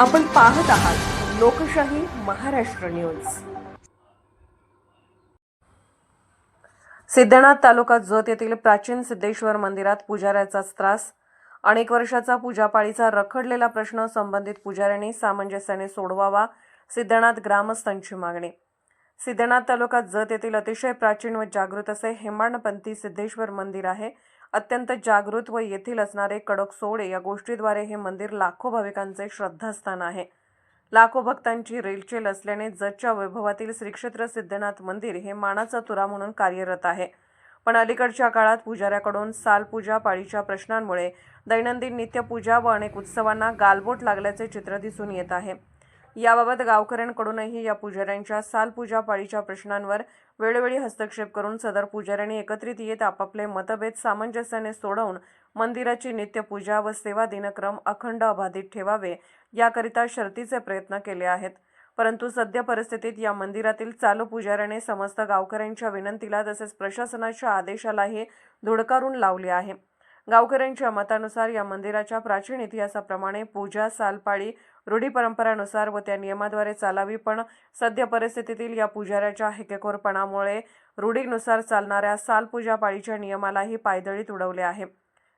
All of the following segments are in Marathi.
आपण पाहत आहात लोकशाही महाराष्ट्र न्यूज. सिद्धनाथ तालुका जत येथील प्राचीन सिद्धेश्वर मंदिरात पुजाऱ्याचाच त्रास अनेक वर्षाचा पूजापाळीचा रखडलेला प्रश्न संबंधित पुजाऱ्यांनी सामंजस्याने सोडवावा सिद्धनाथ ग्रामस्थांची मागणी. सिद्धनाथ तालुका जत येथील अतिशय प्राचीन व जागृत असे हेमाडपंथी सिद्धेश्वर मंदिर आहे अत्यंत जागृत व येथील असणारे कडक सोडे या गोष्टीद्वारे हे मंदिर लाखो भाविकांचे श्रद्धास्थान आहे. लाखो भक्तांची रेलचेल असल्याने जतच्या वैभवातील श्रीक्षेत्र सिद्धनाथ मंदिर हे मानाचा तुरा म्हणून कार्यरत आहे. पण अलीकडच्या काळात पुजाऱ्याकडून सालपूजा पाळीच्या प्रश्नांमुळे दैनंदिन नित्यपूजा व अनेक उत्सवांना गालबोट लागल्याचे चित्र दिसून येत आहे. याबाबत गावकऱ्यांकडूनही या पुजाऱ्यांच्या सालपूजा पाळीच्या प्रश्नांवर वेळोवेळी हस्तक्षेप करून सदर पुजाऱ्यांनी एकत्रित येत आपापले मतभेद सामंजस्याने सोडवून मंदिराची नित्यपूजा व सेवा दिनक्रम अखंड अबाधित ठेवावे याकरिता शर्तीचे प्रयत्न केले आहेत. परंतु सद्य परिस्थितीत या मंदिरातील चालू पुजाऱ्याने समस्त गावकऱ्यांच्या विनंतीला तसेच प्रशासनाच्या आदेशालाही धुडकारून लावले आहे. गावकऱ्यांच्या मतानुसार या मंदिराच्या प्राचीन इतिहासाप्रमाणे पूजा सालपाळी रूढी परंपरानुसार व त्या नियमाद्वारे चालावी पण सद्य परिस्थितीतील या पुजाऱ्याच्या हेकेखोरपणामुळे रूढीनुसार चालणाऱ्या सालपूजा पाळीच्या नियमालाही पायदळीत उडवले आहे.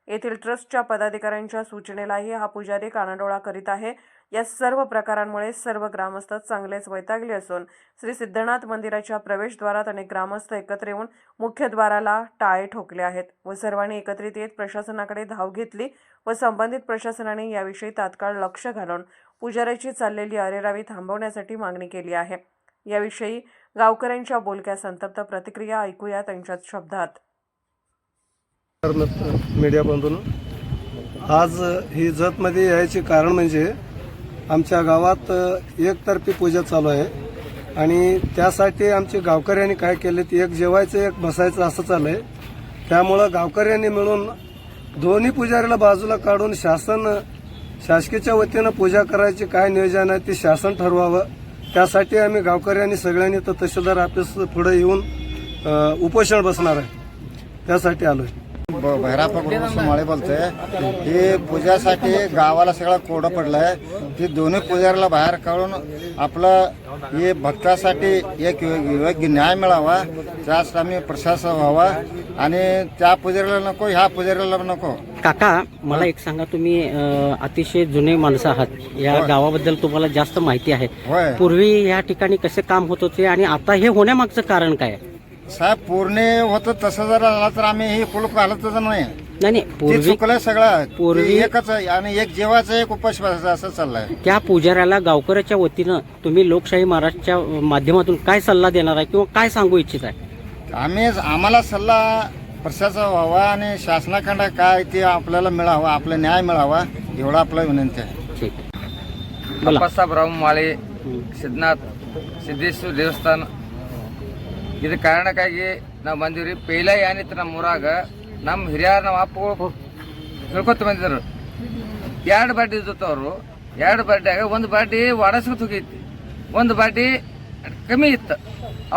येथील ट्रस्टच्या पदाधिकाऱ्यांच्या सूचनेलाही हा पुजारी कानाडोळा करीत आहे. या सर्व प्रकारांमुळे सर्व ग्रामस्थ चांगलेच वैतागले असून श्री सिद्धनाथ मंदिराच्या प्रवेशद्वारात अनेक ग्रामस्थ एकत्र येऊन मुख्यद्वाराला टाळे ठोकले आहेत व सर्वांनी एकत्रित येत प्रशासनाकडे धाव घेतली व संबंधित प्रशासनाने याविषयी तात्काळ लक्ष घालून पुजाऱ्याची चाललेली अरेरावी थांबवण्यासाठी मागणी केली आहे. याविषयी गावकऱ्यांच्या बोलक्या संतप्त प्रतिक्रिया ऐकूया त्यांच्याच शब्दात. मीडिया बंधून. आज ही जतमध्ये यायचे कारण म्हणजे आमच्या गावात एकतर्फी पूजा चालू आहे. आणि त्यासाठी आमचे गावकऱ्यांनी काय केले ते एक जेवायचं एक बसायचं असं चाललं आहे. त्यामुळं गावकऱ्यांनी मिळून दोन्ही पुजारीला बाजूला काढून शासन शासकीच्या वतीनं पूजा करायची काय नियोजन आहे ते शासन ठरवावं. त्यासाठी आम्ही गावकऱ्यांनी सगळ्यांनी तर तहसीलदार ऑफिस पुढे येऊन उपोषण बसणार आहे. त्यासाठी आलो आहे भैराप्पा कुटुंब माळे बोलतोय. ही पूजासाठी गावाला सगळं कोडं पडलंय. ती दोन्ही पुजाऱ्याला बाहेर काढून आपलं हे भक्तासाठी एक योग्य न्याय मिळावा. त्यास आम्ही प्रशासन व्हावा. आणि त्या पुजाऱ्याला नको ह्या पुजाऱ्याला नको. काका मला एक सांगा तुम्ही अ, अतिशय जुने माणसं आहात. या होय. गावाबद्दल तुम्हाला जास्त माहिती आहे. होय. पूर्वी या ठिकाणी कसे काम होत होते आणि आता हे होण्यामागचं कारण काय आहे? साहेब पूर्णे होतं तसं जर आला तर आम्ही हे कुलूप घालत नाही. नाही नाही, पूर्वी चुकलं सगळं. पूर्वी- एकच आहे आणि एक जेवायचं एक उपास असं चाललंय. त्या पुजाऱ्याला गावकऱ्याच्या वतीनं तुम्ही लोकशाही महाराजच्या माध्यमातून काय सल्ला देणार आहे किंवा काय सांगू इच्छित आहे? आम्ही आम्हाला सल्ला प्रशासन व्हावा आणि शासनाखंड काय ते आपल्याला मिळावं आपला न्याय मिळावा एवढा आपला विनंती आहे. ठीक. आहे अप्पासाहेबराव माळे सिद्धनाथ सिद्धेश्वर देवस्थान ಇದ್ರ ಕಾರಣಕ್ಕಾಗಿ ನಾವು ಬಂದೀವ್ರಿ. ಪೈಲ ಏನಿತ್ತು ನಮ್ಮ ಊರಾಗ ನಮ್ಮ ಹಿರಿಯರು ನಮ್ಮ ಅಪ್ಪಗಳು ತಿಳ್ಕೊತ ಬಂದಿದ್ರು. ಎರಡು ಬಾಟಿ ಇದ್ದತ್ತು ಅವರು. ಎರಡು ಬಾಟ್ಯಾಗ ಒಂದು ಬಾಟಿ ಒಡಸ್ಕೊತ ತುಗೈತಿ. ಒಂದು ಬಾಟಿ ಕಮ್ಮಿ ಇತ್ತು.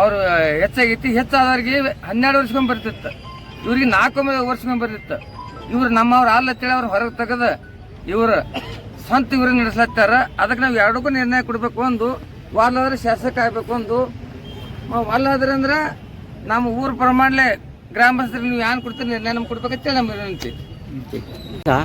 ಅವ್ರು ಹೆಚ್ಚಾಗಿತ್ತು ಹೆಚ್ಚಾದವ್ರಿಗೆ ಹನ್ನೆರಡು ವರ್ಷಕ್ಕೊಮ್ಮೆ ಬರ್ತಿತ್ತು. ಇವ್ರಿಗೆ ನಾಲ್ಕು ವರ್ಷಕ್ಕೊಮ್ಮೆ ಬರ್ತಿತ್ತು. ಇವ್ರು ನಮ್ಮವ್ರು ಅಲ್ಲತ್ತೇಳಿ ಅವ್ರು ಹೊರಗೆ ತೆಗೆದು ಇವರು ಸ್ವಂತ ಇವ್ರಿಗೆ ನಡೆಸ್ಲತ್ತಾರ. ಅದಕ್ಕೆ ನಾವು ಎರಡಕ್ಕೂ ನಿರ್ಣಯ ಕೊಡಬೇಕು ಒಂದು ವಾಲಾದ್ರೆ ಶಾಸಕ ಆಗ್ಬೇಕು ಒಂದು ವಾಲಾದ್ರೆ ಅಂದ್ರೆ ನಮ್ಮ ಊರ ಪ್ರಮಾಣಲೆ ಗ್ರಾಮಸ್ಥರಿಗೆ ನೀವು ಯಾನ್ ಕೊಡ್ತೀರಿ ನಿರ್ಣಯ ನಮ್ಗೆ ಕೊಡ್ಬೇಕಂತೇಳಿ ನಮ್ಮ ವಿನಂತಿ का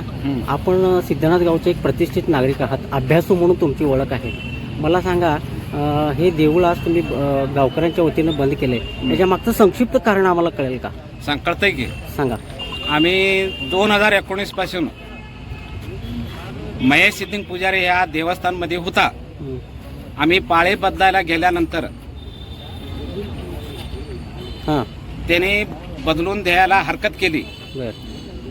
आपण सिद्धनाथ गावचे एक प्रतिष्ठित नागरिक आहात अभ्यासू म्हणून तुमची ओळख आहे मला सांगा अ, हे देऊळ आज तुम्ही अ, गावकऱ्यांच्या वतीनं बंद केलंय त्याच्या मागचं संक्षिप्त कारण आम्हाला कळेल का कळतंय की सांगा आम्ही दोन हजार एकोणीस पासून महेश सिद्धिंग पुजारी ह्या देवस्थानमध्ये होता हं. आम्ही पाळे बदलायला गेल्यानंतर हां. त्याने बदलून द्यायला हरकत केली.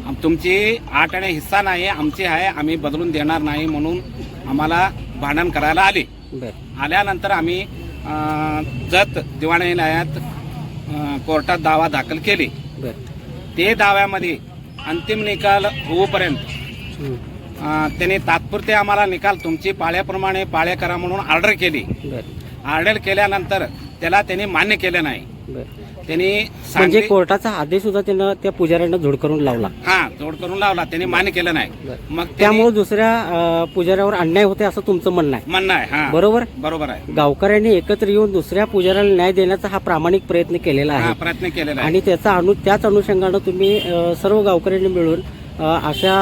आम- तुमची आठ आणि हिस्सा नाही आमची आहे आम्ही बदलून देणार नाही म्हणून आम्हाला भांडण करायला आले. बर. आल्यानंतर आम्ही अं, जत दिवाणी न्यायालयात अं, कोर्टात दावा दाखल केली. बर. ते दाव्यामध्ये अंतिम निकाल होऊपर्यंत हं. अं, त्यांनी तात्पुरते आम्हाला निकाल तुमची पाळ्याप्रमाणे पाळ्या करा म्हणून ऑर्डर केली. बर. ऑर्डर केल्यानंतर त्याला त्यांनी मान्य केलं नाही. बरं. त्यांनी म्हणजे कोर्टाचा आदेश सुद्धा त्यानं त्या पुजाऱ्यांना झोड करून लावला. हा जोड करून लावला. त्यांनी मान्य केलं नाही. मग त्यामुळे दुसऱ्या पुजाऱ्यावर अन्याय होते असं तुमचं म्हणणं आहे. म्हणणं आहे हा. बरोबर? बरोबर आहे. गावकऱ्यांनी एकत्र येऊन दुसऱ्या पुजाऱ्याला न्याय देण्याचा हा प्रामाणिक प्रयत्न केलेला आहे. प्रयत्न केलेला आहे. आणि त्याचा अनु त्याच अनुषंगानं तुम्ही सर्व गावकऱ्यांनी मिळून अशा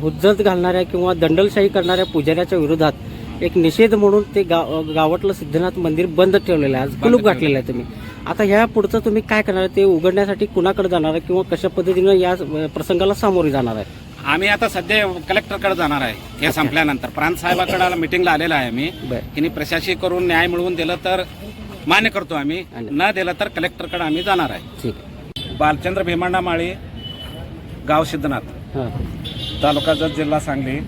हुज्जत घालणाऱ्या किंवा दंडलशाही करणाऱ्या पुजाऱ्याच्या विरोधात एक निषेध म्हणून ते गाव गावातलं सिद्धनाथ मंदिर बंद ठेवलेलं आहे. आज कुलूप घातलेलं आहे. तुम्ही. आता ह्या पुढचं तुम्ही काय करणार? ते उघडण्यासाठी कुणाकडे जाणार आहे किंवा कशा पद्धतीनं या प्रसंगाला सामोरे जाणार आहे? आम्ही आता सध्या कलेक्टरकडे जाणार आहे. हे संपल्यानंतर. प्रांत साहेबाकडे मिटिंगला आलेला आहे आम्ही. त्यांनी प्रशासकीय करून न्याय मिळवून दिलं तर मान्य करतो आम्ही. आणि- न दिलं तर कलेक्टरकडे आम्ही जाणार आहे. ठीक. आहे बालचंद्र भीमांडा माळी गाव सिद्धनाथ. हां. तालुका जत जिल्हा सांगली.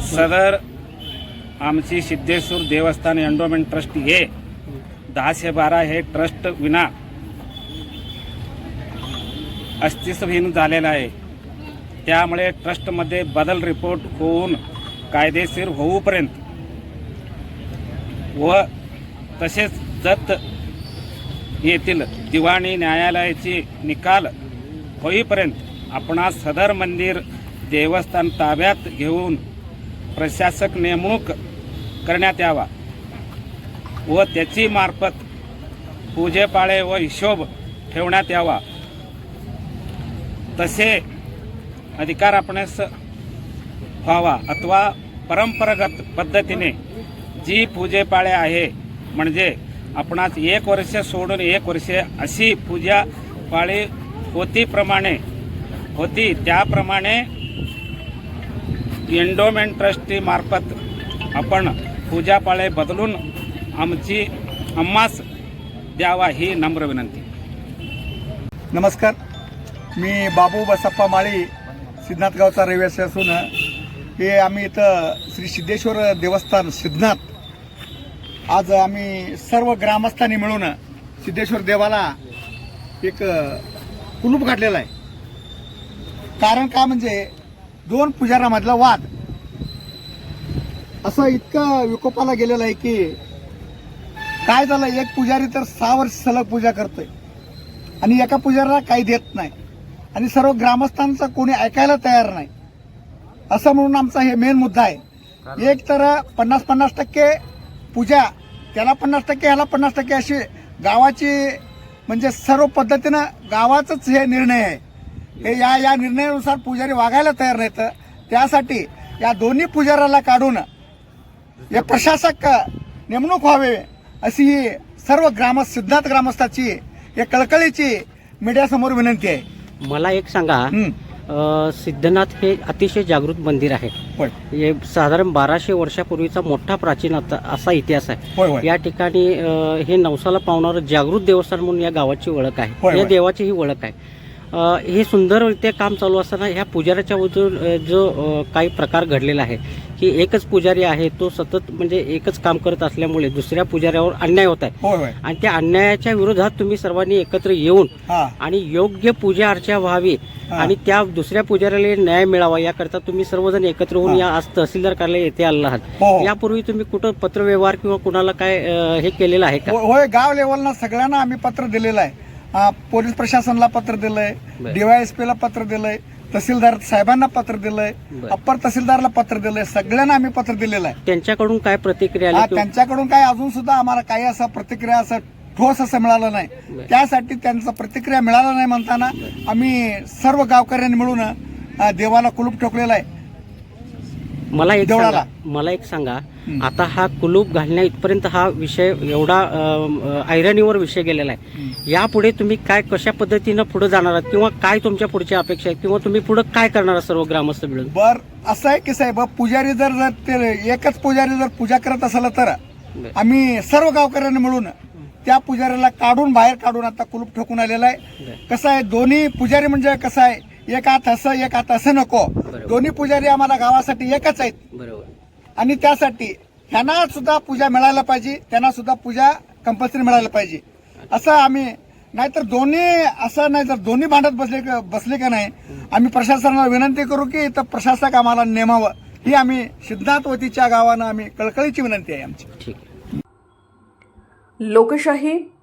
सदर आमची सिद्धेश्वर देवस्थान एंडोमेंट ट्रस्ट हे दहाशे बारा हे ट्रस्ट विना अस्तित्वहीन झालेलं आहे. त्यामुळे ट्रस्टमध्ये बदल रिपोर्ट होऊन कायदेशीर होऊपर्यंत व तसेच जत येथील दिवाणी न्यायालयाची निकाल होईपर्यंत आपणास सदर मंदिर देवस्थान ताब्यात घेऊन प्रशासक नेमणूक करण्यात यावा. व त्याची मार्फत पूजेपाळे व हिशोब ठेवण्यात यावा. तसे अधिकार आपणास व्हावा अथवा परंपरागत पद्धतीने जी पूजेपाळे आहे म्हणजे आपणास एक वर्ष सोडून एक वर्ष अशी पूजा पाळी होतीप्रमाणे होती त्याप्रमाणे एंडोमेंट ट्रस्टी मार्फत आपण पूजापाळे बदलून आमची अम्मास द्यावा ही नम्र विनंती नमस्कार मी बाबू बसप्पा माळी सिद्धनाथगावचा रहिवासी असून हे आम्ही इथं श्री सिद्धेश्वर देवस्थान सिद्धनाथ आज आम्ही सर्व ग्रामस्थांनी मिळून सिद्धेश्वर देवाला एक कुलूप काढलेला आहे कारण का म्हणजे दोन पुजारामधला वाद असं इतकं विकोपाला गेलेलं आहे की काय झालं एक पुजारी तर सहा वर्ष सलग पूजा करतोय. आणि एका पुजाऱ्याला काही देत नाही. आणि सर्व ग्रामस्थांचं कोणी ऐकायला तयार नाही. असं म्हणून आमचा हे मेन मुद्दा आहे. एक तर पन्नास पन्नास टक्के पूजा त्याला पन्नास टक्के ह्याला पन्नास टक्के अशी गावाची म्हणजे सर्व पद्धतीनं गावाचाच हे निर्णय आहे. हे या या निर्णयानुसार पुजारी वागायला तयार नाहीत. त्यासाठी या दोन्ही पुजाऱ्याला काढून हे प्रशासक नेमणूक व्हावे अशी ही सर्व ग्राम सिद्धार्थ ग्रामस्थाची हे कळकळीची मीडियासमोर विनंती आहे. मला एक सांगा. हं. अ, सिद्धनाथ हे अतिशय जागृत मंदिर आहे. होय. हे साधारण बाराशे वर्षापूर्वीचा मोठा प्राचीन आता- असा इतिहास आहे. होय होय. या ठिकाणी अ, हे नवसाला पावणारं जागृत देवस्थान म्हणून या गावाची ओळख आहे. या होय. देवाची ही ओळख आहे. अ, हे सुंदररित्या काम चालू असताना ह्या पुजाऱ्याच्या वरून अ, जो अ, काही प्रकार घडलेला आहे की एकच पुजारी आहे तो सतत म्हणजे एकच काम करत असल्यामुळे दुसऱ्या पुजाऱ्यावर अन्याय होत आहे आणि त्या अन्यायाच्या विरोधात तुम्ही सर्वांनी एकत्र येऊन हा आणि योग्य पूजा अर्चा व्हावी. आणि त्या दुसऱ्या पुजाऱ्याला न्याय मिळावा याकरता तुम्ही सर्वजण एकत्र होऊन. या आज तहसीलदार कार्यालय येथे आलेला हो, आहात हो. यापूर्वी तुम्ही कुठं पत्रव्यवहार किंवा कुणाला काय हे केलेलं आहे का हो- होय गाव लेवलना सगळ्यांना आम्ही पत्र दिलेलं आहे पोलीस प्रशासनाला पत्र दिलंय बरं. डीवायएसपी ला पत्र दिलंय तहसीलदार साहेबांना पत्र दिलंय बरं. अप्पर तहसीलदारला पत्र दिलंय सगळ्यांना आम्ही पत्र दिलेलं आहे त्यांच्याकडून काय प्रतिक्रिया हा, आली किंवा- त्यांच्याकडून काय अजून सुद्धा आम्हाला काही असं प्रतिक्रिया असं ठोस असं मिळालं नाही बरं. त्यासाठी त्यांचं प्रतिक्रिया मिळालं नाही म्हणताना आम्ही सर्व गावकऱ्यांनी मिळून अ, देवाला कुलूप ठोकलेला आहे मला एक देवळाला. मला एक सांगा. आता हा कुलूप घालण्या इथपर्यंत हा विषय एवढा अ, ऐरणीवर विषय गेलेला आहे यापुढे तुम्ही काय कशा पद्धतीनं पुढे जाणार आहात किंवा काय तुमच्या पुढच्या अपेक्षा आहेत किंवा तुम्ही पुढे काय करणार आहात सर्व ग्रामस्थ मिळून बर असं आहे की साहेब पुजारी जर जर ते एकच पुजारी जर पूजा करत असेल तर बरं. आम्ही सर्व गावकऱ्यांनी मिळून त्या पुजाऱ्याला काढून बाहेर काढून आता कुलूप ठोकून आलेला आहे बरं. कसं आहे दोन्ही पुजारी म्हणजे कसं आहे एक हात असं एक हात असं नको. दोन्ही पुजारी आम्हाला गावासाठी एकच आहेत. बरोबर. आणि त्यासाठी ह्यांना सुद्धा पूजा मिळायला पाहिजे त्यांना सुद्धा पूजा कंपल्सरी मिळायला पाहिजे. असं आम्ही नाहीतर दोन्ही असं नाही तर दोन्ही भांडत बसले का- बसले का नाही आम्ही प्रशासनाला विनंती करू की इथं प्रशासक आम्हाला नेमावं. ही आम्ही सिद्धार्थ वतीच्या गावानं आम्ही कळकळीची विनंती आहे आमची. ठीक आहे. लोकशाही